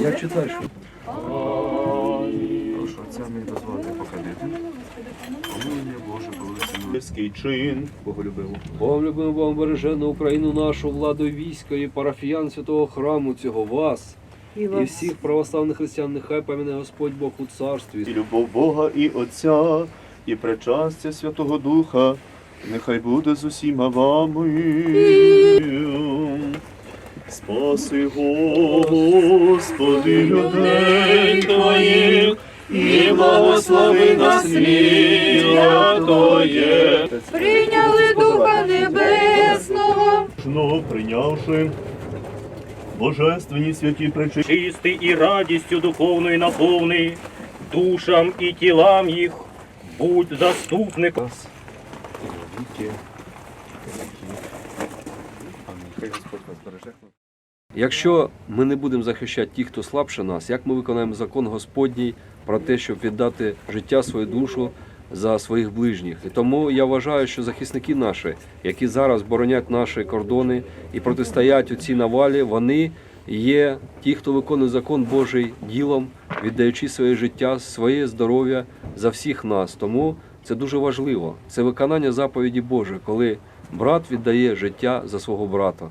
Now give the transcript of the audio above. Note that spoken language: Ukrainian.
Я читаю, що Прошу отця мені дозволити покадити. Помилує Боже, повелися Мирський чин. Боголюбиву. Любимо Богом бережену Україну нашу владу війська і парафіян святого храму цього вас і всіх православних християн, нехай пам'яне Господь Бог у царстві. І любов Бога і Отця, і причастя Святого Духа, нехай буде з усіма вами. Спаси, Господи, людей Твоїх, і благослови на світло Твоє. Прийняли Духа Небесного. Жно прийнявши божественні святі причини. чистий і радістю духовною наповни, душам і тілам їх, будь заступником. Якщо ми не будемо захищати тих, хто слабше нас, як ми виконаємо закон Господній про те, щоб віддати життя, свою душу за своїх ближніх? І тому я вважаю, що захисники наші, які зараз боронять наші кордони і протистоять у цій навалі, вони є ті, хто виконує закон Божий ділом, віддаючи своє життя, своє здоров'я за всіх нас. Тому це дуже важливо. Це виконання заповіді Божої, коли брат віддає життя за свого брата.